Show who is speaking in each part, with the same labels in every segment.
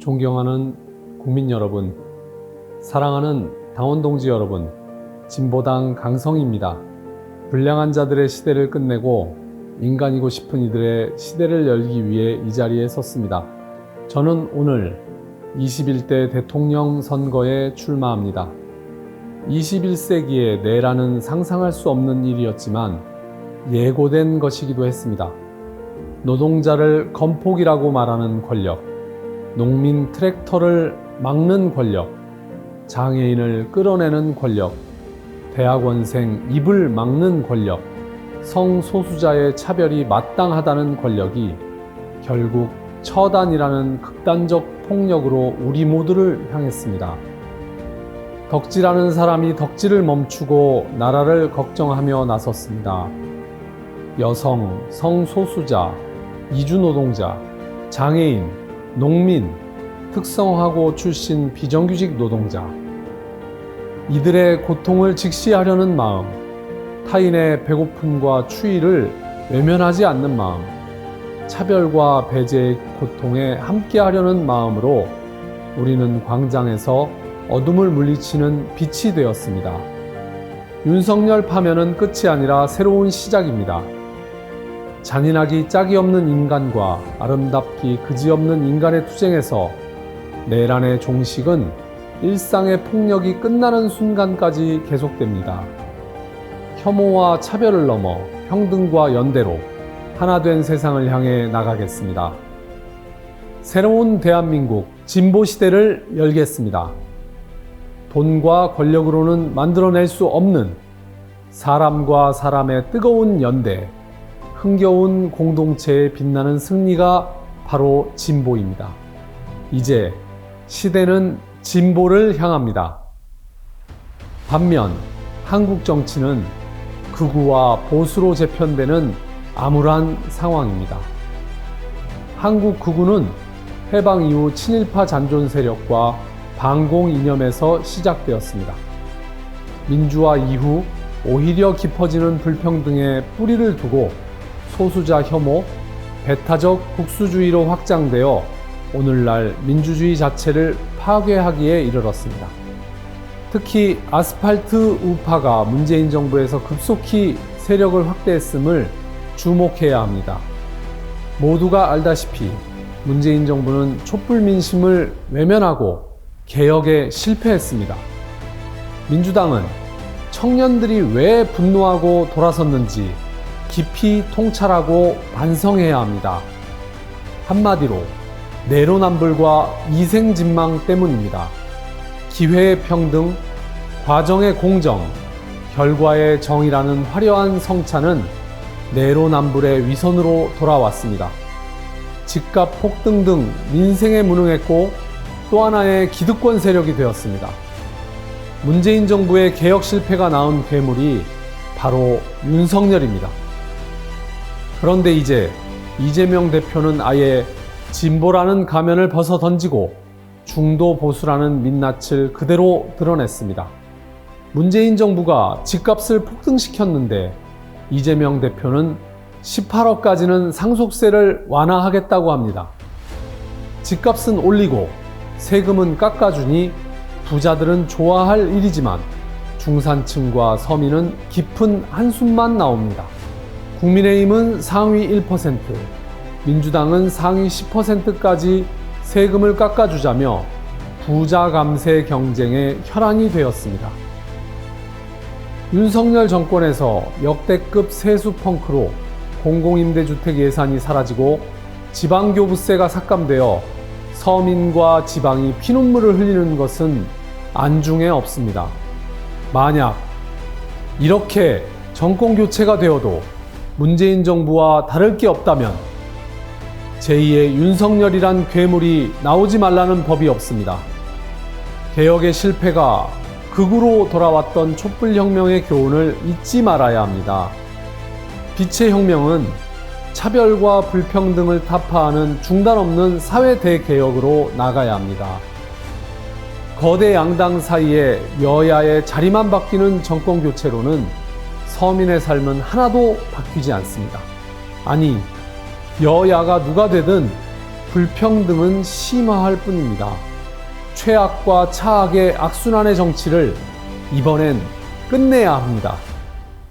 Speaker 1: 존경하는 국민 여러분, 사랑하는 당원 동지 여러분, 진보당 강성입니다. 불량한 자들의 시대를 끝내고 인간이고 싶은 이들의 시대를 열기 위해 이 자리에 섰습니다. 저는 오늘 21대 대통령 선거에 출마합니다. 21세기의 내라는 상상할 수 없는 일이었지만 예고된 것이기도 했습니다. 노동자를 건폭이라고 말하는 권력, 농민 트랙터를 막는 권력, 장애인을 끌어내는 권력, 대학원생 입을 막는 권력, 성소수자의 차별이 마땅하다는 권력이 결국 처단이라는 극단적 폭력으로 우리 모두를 향했습니다. 덕질하는 사람이 덕질을 멈추고 나라를 걱정하며 나섰습니다. 여성, 성소수자, 이주노동자, 장애인, 농민, 특성화고 출신 비정규직 노동자. 이들의 고통을 직시하려는 마음, 타인의 배고픔과 추위를 외면하지 않는 마음, 차별과 배제의 고통에 함께하려는 마음으로 우리는 광장에서 어둠을 물리치는 빛이 되었습니다. 윤석열 파면은 끝이 아니라 새로운 시작입니다. 잔인하기 짝이 없는 인간과 아름답기 그지없는 인간의 투쟁에서 내란의 종식은 일상의 폭력이 끝나는 순간까지 계속됩니다. 혐오와 차별을 넘어 평등과 연대로 하나된 세상을 향해 나가겠습니다. 새로운 대한민국 진보 시대를 열겠습니다. 돈과 권력으로는 만들어낼 수 없는 사람과 사람의 뜨거운 연대, 흥겨운 공동체에 빛나는 승리가 바로 진보입니다. 이제 시대는 진보를 향합니다. 반면 한국 정치는 극우와 보수로 재편되는 암울한 상황입니다. 한국 극우는 해방 이후 친일파 잔존 세력과 반공 이념에서 시작되었습니다. 민주화 이후 오히려 깊어지는 불평등에 뿌리를 두고 소수자 혐오, 배타적 국수주의로 확장되어 오늘날 민주주의 자체를 파괴하기에 이르렀습니다. 특히 아스팔트 우파가 문재인 정부에서 급속히 세력을 확대했음을 주목해야 합니다. 모두가 알다시피 문재인 정부는 촛불 민심을 외면하고 개혁에 실패했습니다. 민주당은 청년들이 왜 분노하고 돌아섰는지 깊이 통찰하고 반성해야 합니다. 한마디로 내로남불과 이생진망 때문입니다. 기회의 평등, 과정의 공정, 결과의 정의라는 화려한 성찬은 내로남불의 위선으로 돌아왔습니다. 집값 폭등 등 민생에 무능했고 또 하나의 기득권 세력이 되었습니다. 문재인 정부의 개혁 실패가 낳은 괴물이 바로 윤석열입니다. 그런데 이제 이재명 대표는 아예 진보라는 가면을 벗어 던지고 중도 보수라는 민낯을 그대로 드러냈습니다. 문재인 정부가 집값을 폭등시켰는데 이재명 대표는 18억까지는 상속세를 완화하겠다고 합니다. 집값은 올리고 세금은 깎아주니 부자들은 좋아할 일이지만 중산층과 서민은 깊은 한숨만 나옵니다. 국민의힘은 상위 1%, 민주당은 상위 10%까지 세금을 깎아주자며 부자 감세 경쟁의 혈안이 되었습니다. 윤석열 정권에서 역대급 세수 펑크로 공공임대주택 예산이 사라지고 지방교부세가 삭감되어 서민과 지방이 피눈물을 흘리는 것은 안중에 없습니다. 만약 이렇게 정권 교체가 되어도 문재인 정부와 다를 게 없다면 제2의 윤석열이란 괴물이 나오지 말라는 법이 없습니다. 개혁의 실패가 극으로 돌아왔던 촛불혁명의 교훈을 잊지 말아야 합니다. 빛의 혁명은 차별과 불평등을 타파하는 중단 없는 사회 대개혁으로 나가야 합니다. 거대 양당 사이에 여야의 자리만 바뀌는 정권 교체로는 서민의 삶은 하나도 바뀌지 않습니다. 아니, 여야가 누가 되든 불평등은 심화할 뿐입니다. 최악과 차악의 악순환의 정치를 이번엔 끝내야 합니다.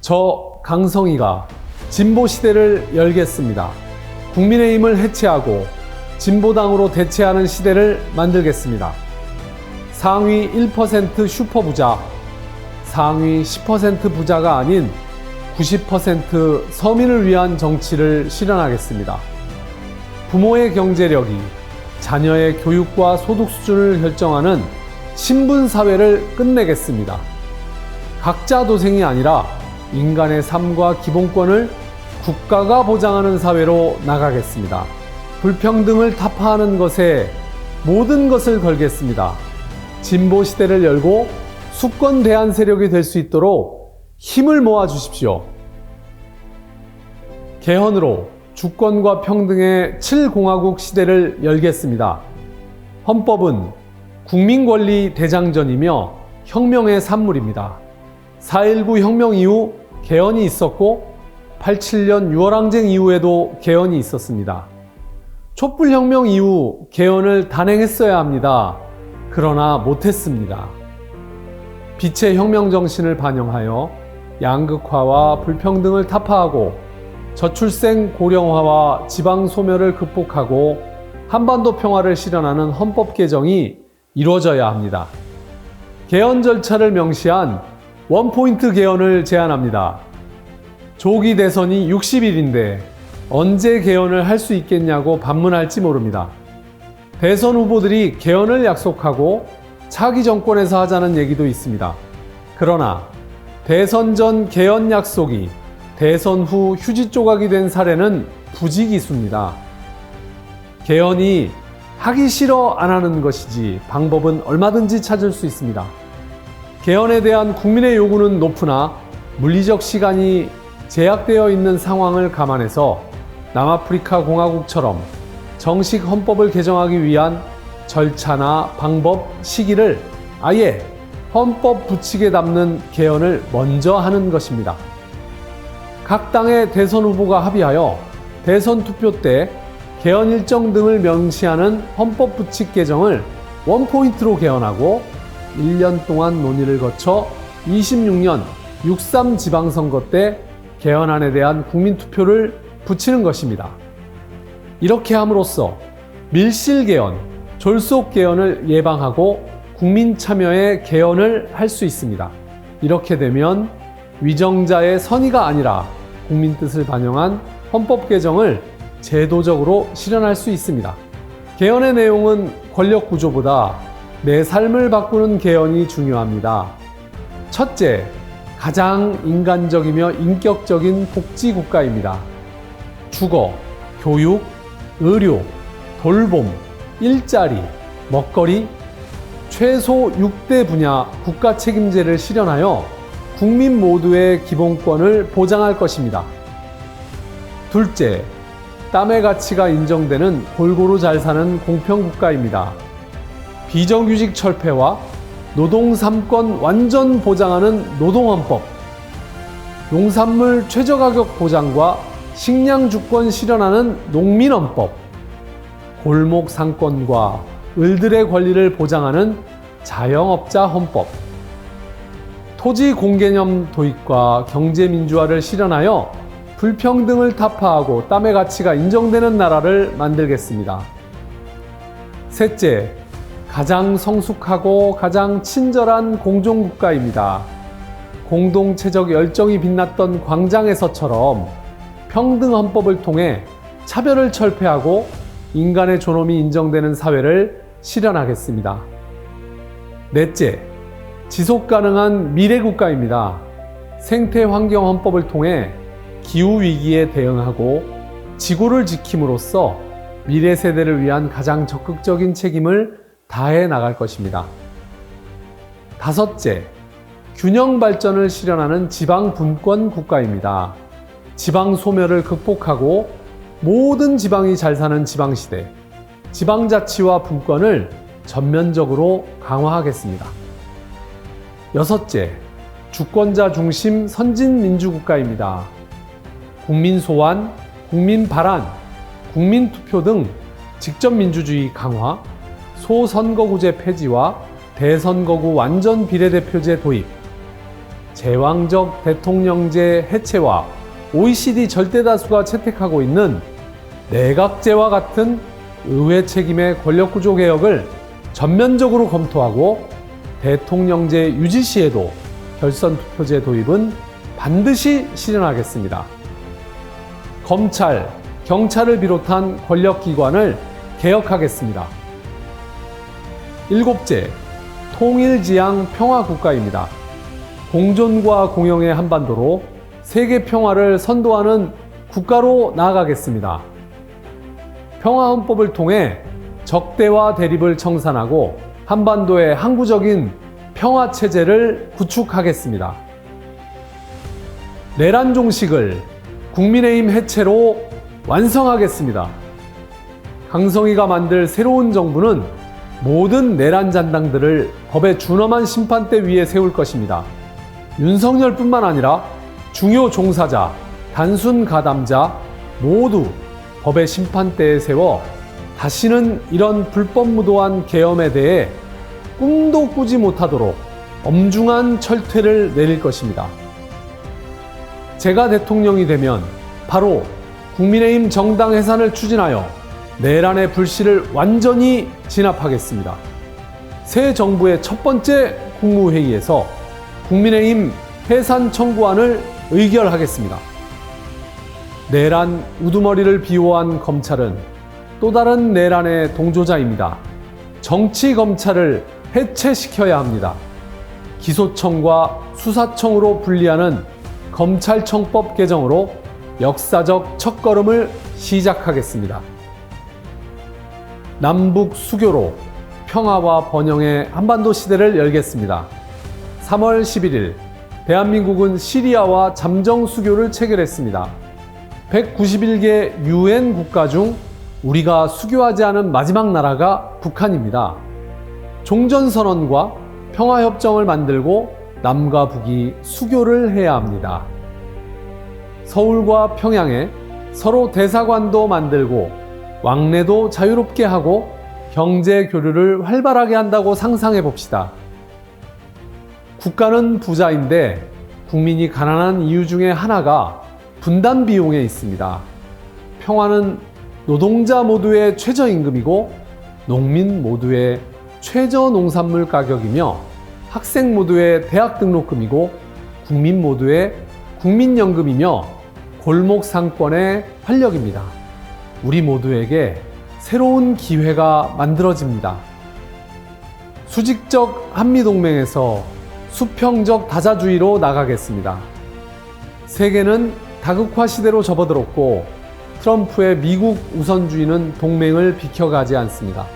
Speaker 1: 저 강성희가 진보 시대를 열겠습니다. 국민의힘을 해체하고 진보당으로 대체하는 시대를 만들겠습니다. 상위 1% 슈퍼부자, 상위 10% 부자가 아닌 90% 서민을 위한 정치를 실현하겠습니다. 부모의 경제력이 자녀의 교육과 소득 수준을 결정하는 신분 사회를 끝내겠습니다. 각자 도생이 아니라 인간의 삶과 기본권을 국가가 보장하는 사회로 나가겠습니다. 불평등을 타파하는 것에 모든 것을 걸겠습니다. 진보 시대를 열고 수권 대한 세력이 될 수 있도록 힘을 모아 주십시오. 개헌으로 주권과 평등의 7공화국 시대를 열겠습니다. 헌법은 국민 권리 대장전이며 혁명의 산물입니다. 4.19 혁명 이후 개헌이 있었고 87년 6월 항쟁 이후에도 개헌이 있었습니다. 촛불혁명 이후 개헌을 단행했어야 합니다. 그러나 못했습니다. 빛의 혁명 정신을 반영하여 양극화와 불평등을 타파하고 저출생 고령화와 지방 소멸을 극복하고 한반도 평화를 실현하는 헌법 개정이 이루어져야 합니다. 개헌 절차를 명시한 원포인트 개헌을 제안합니다. 조기 대선이 60일인데 언제 개헌을 할 수 있겠냐고 반문할지 모릅니다. 대선 후보들이 개헌을 약속하고 차기 정권에서 하자는 얘기도 있습니다. 그러나 대선 전 개헌 약속이 대선 후 휴지 조각이 된 사례는 부지기수입니다. 개헌이 하기 싫어 안 하는 것이지 방법은 얼마든지 찾을 수 있습니다. 개헌에 대한 국민의 요구는 높으나 물리적 시간이 제약되어 있는 상황을 감안해서 남아프리카 공화국처럼 정식 헌법을 개정하기 위한 절차나 방법, 시기를 아예 헌법 부칙에 담는 개헌을 먼저 하는 것입니다. 각 당의 대선 후보가 합의하여 대선 투표 때 개헌 일정 등을 명시하는 헌법 부칙 개정을 원포인트로 개헌하고 1년 동안 논의를 거쳐 26년 6.3 지방선거 때 개헌안에 대한 국민투표를 붙이는 것입니다. 이렇게 함으로써 밀실 개헌, 졸속 개헌을 예방하고 국민 참여의 개헌을 할 수 있습니다. 이렇게 되면 위정자의 선의가 아니라 국민 뜻을 반영한 헌법 개정을 제도적으로 실현할 수 있습니다. 개헌의 내용은 권력 구조보다 내 삶을 바꾸는 개헌이 중요합니다. 첫째, 가장 인간적이며 인격적인 복지 국가입니다. 주거, 교육, 의료, 돌봄, 일자리, 먹거리, 최소 6대 분야 국가 책임제를 실현하여 국민 모두의 기본권을 보장할 것입니다. 둘째, 땀의 가치가 인정되는 골고루 잘 사는 공평국가입니다. 비정규직 철폐와 노동 3권 완전 보장하는 노동헌법, 농산물 최저가격 보장과 식량 주권 실현하는 농민헌법, 골목 상권과 을들의 권리를 보장하는 자영업자 헌법, 토지 공개념 도입과 경제 민주화를 실현하여 불평등을 타파하고 땀의 가치가 인정되는 나라를 만들겠습니다. 셋째, 가장 성숙하고 가장 친절한 공종국가입니다. 공동체적 열정이 빛났던 광장에서처럼 평등 헌법을 통해 차별을 철폐하고 인간의 존엄이 인정되는 사회를 실현하겠습니다. 넷째, 지속 가능한 미래 국가입니다. 생태 환경 헌법을 통해 기후 위기에 대응하고 지구를 지킴으로써 미래 세대를 위한 가장 적극적인 책임을 다해 나갈 것입니다. 다섯째, 균형 발전을 실현하는 지방 분권 국가입니다. 지방 소멸을 극복하고 모든 지방이 잘 사는 지방 시대, 지방자치와 분권을 전면적으로 강화하겠습니다. 여섯째, 주권자 중심 선진 민주국가입니다. 국민 소환, 국민 발안, 국민 투표 등 직접 민주주의 강화, 소선거구제 폐지와 대선거구 완전 비례대표제 도입, 제왕적 대통령제 해체와 OECD 절대다수가 채택하고 있는 내각제와 같은 의회 책임의 권력구조 개혁을 전면적으로 검토하고 대통령제 유지 시에도 결선 투표제 도입은 반드시 실현하겠습니다. 검찰, 경찰을 비롯한 권력기관을 개혁하겠습니다. 일곱째, 통일지향 평화국가입니다. 공존과 공영의 한반도로 세계 평화를 선도하는 국가로 나아가겠습니다. 평화헌법을 통해 적대와 대립을 청산하고 한반도의 항구적인 평화 체제를 구축하겠습니다. 내란 종식을 국민의힘 해체로 완성하겠습니다. 강성희가 만들 새로운 정부는 모든 내란 잔당들을 법의 준엄한 심판대 위에 세울 것입니다. 윤석열뿐만 아니라 중요 종사자, 단순 가담자 모두 법의 심판대에 세워 다시는 이런 불법무도한 계엄에 대해 꿈도 꾸지 못하도록 엄중한 철퇴를 내릴 것입니다. 제가 대통령이 되면 바로 국민의힘 정당 해산을 추진하여 내란의 불씨를 완전히 진압하겠습니다. 새 정부의 첫 번째 국무회의에서 국민의힘 해산 청구안을 의결하겠습니다. 내란 우두머리를 비호한 검찰은 또 다른 내란의 동조자입니다. 정치 검찰을 해체시켜야 합니다. 기소청과 수사청으로 분리하는 검찰청법 개정으로 역사적 첫걸음을 시작하겠습니다. 남북 수교로 평화와 번영의 한반도 시대를 열겠습니다. 3월 11일 대한민국은 시리아와 잠정 수교를 체결했습니다. 191개 유엔 국가 중 우리가 수교하지 않은 마지막 나라가 북한입니다. 종전선언과 평화협정을 만들고 남과 북이 수교를 해야 합니다. 서울과 평양에 서로 대사관도 만들고 왕래도 자유롭게 하고 경제 교류를 활발하게 한다고 상상해 봅시다. 국가는 부자인데 국민이 가난한 이유 중에 하나가 분담 비용에 있습니다. 평화는 노동자 모두의 최저임금이고 농민 모두의 최저 농산물 가격이며 학생 모두의 대학 등록금이고 국민 모두의 국민연금이며 골목 상권의 활력입니다. 우리 모두에게 새로운 기회가 만들어집니다. 수직적 한미동맹에서 수평적 다자주의로 나가겠습니다. 세계는 다극화 시대로 접어들었고 트럼프의 미국 우선주의는 동맹을 비켜가지 않습니다.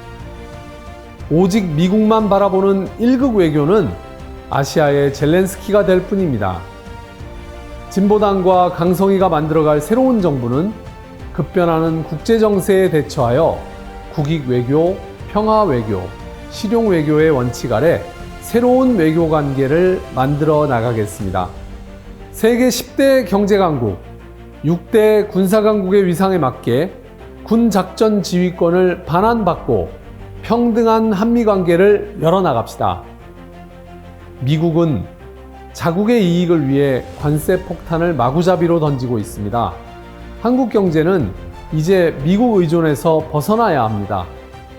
Speaker 1: 오직 미국만 바라보는 일극 외교는 아시아의 젤렌스키가 될 뿐입니다. 진보당과 강성희가 만들어갈 새로운 정부는 급변하는 국제 정세에 대처하여 국익 외교, 평화 외교, 실용 외교의 원칙 아래 새로운 외교 관계를 만들어 나가겠습니다. 세계 10대 경제 강국, 6대 군사 강국의 위상에 맞게 군 작전 지휘권을 반환받고 평등한 한미 관계를 열어나갑시다. 미국은 자국의 이익을 위해 관세 폭탄을 마구잡이로 던지고 있습니다. 한국 경제는 이제 미국 의존에서 벗어나야 합니다.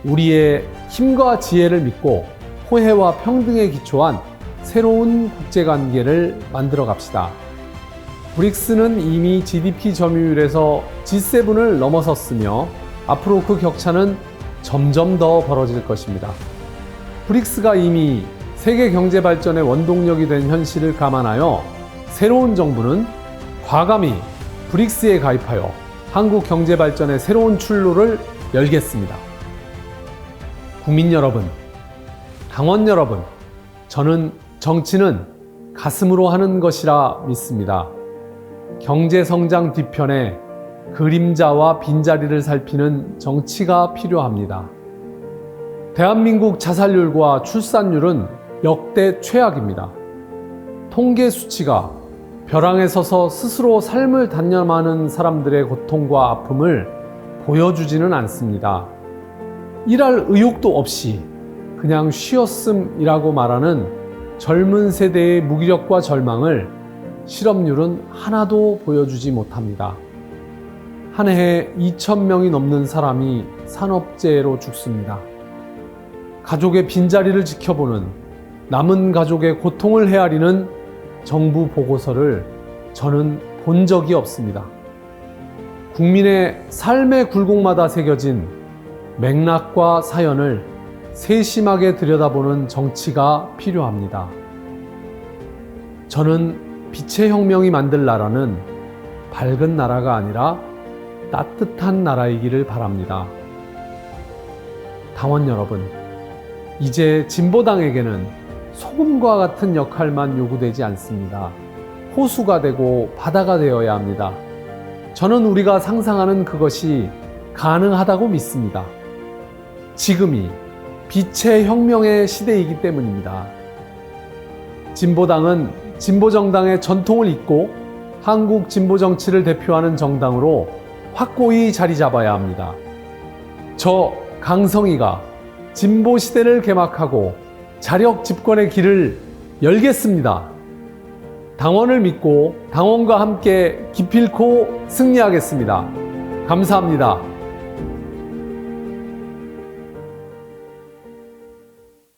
Speaker 1: 우리의 힘과 지혜를 믿고 호혜와 평등에 기초한 새로운 국제관계를 만들어 갑시다. 브릭스는 이미 GDP 점유율에서 G7을 넘어섰으며 앞으로 그 격차는 점점 더 벌어질 것입니다. 브릭스가 이미 세계 경제 발전의 원동력이 된 현실을 감안하여 새로운 정부는 과감히 브릭스에 가입하여 한국 경제 발전의 새로운 출路를 열겠습니다. 국민 여러분, 당원 여러분, 저는 정치는 가슴으로 하는 것이라 믿습니다. 경제 성장 뒤편에 그림자와 빈자리를 살피는 정치가 필요합니다. 대한민국 자살률과 출산율은 역대 최악입니다. 통계 수치가 벼랑에 서서 스스로 삶을 단념하는 사람들의 고통과 아픔을 보여주지는 않습니다. 일할 의욕도 없이 그냥 쉬었음이라고 말하는 젊은 세대의 무기력과 절망을 실업률은 하나도 보여주지 못합니다. 한 해에 2,000명이 넘는 사람이 산업재해로 죽습니다. 가족의 빈자리를 지켜보는 남은 가족의 고통을 헤아리는 정부 보고서를 저는 본 적이 없습니다. 국민의 삶의 굴곡마다 새겨진 맥락과 사연을 세심하게 들여다보는 정치가 필요합니다. 저는 빛의 혁명이 만들 나라는 밝은 나라가 아니라 따뜻한 나라이기를 바랍니다. 당원 여러분, 이제 진보당에게는 소금과 같은 역할만 요구되지 않습니다. 호수가 되고 바다가 되어야 합니다. 저는 우리가 상상하는 그것이 가능하다고 믿습니다. 지금이 빛의 혁명의 시대이기 때문입니다. 진보당은 진보정당의 전통을 잇고 한국 진보 정치를 대표하는 정당으로 확고히 자리 잡아야 합니다. 저 강성희가 진보 시대를 개막하고 자력 집권의 길을 열겠습니다. 당원을 믿고 당원과 함께 기필코 승리하겠습니다. 감사합니다.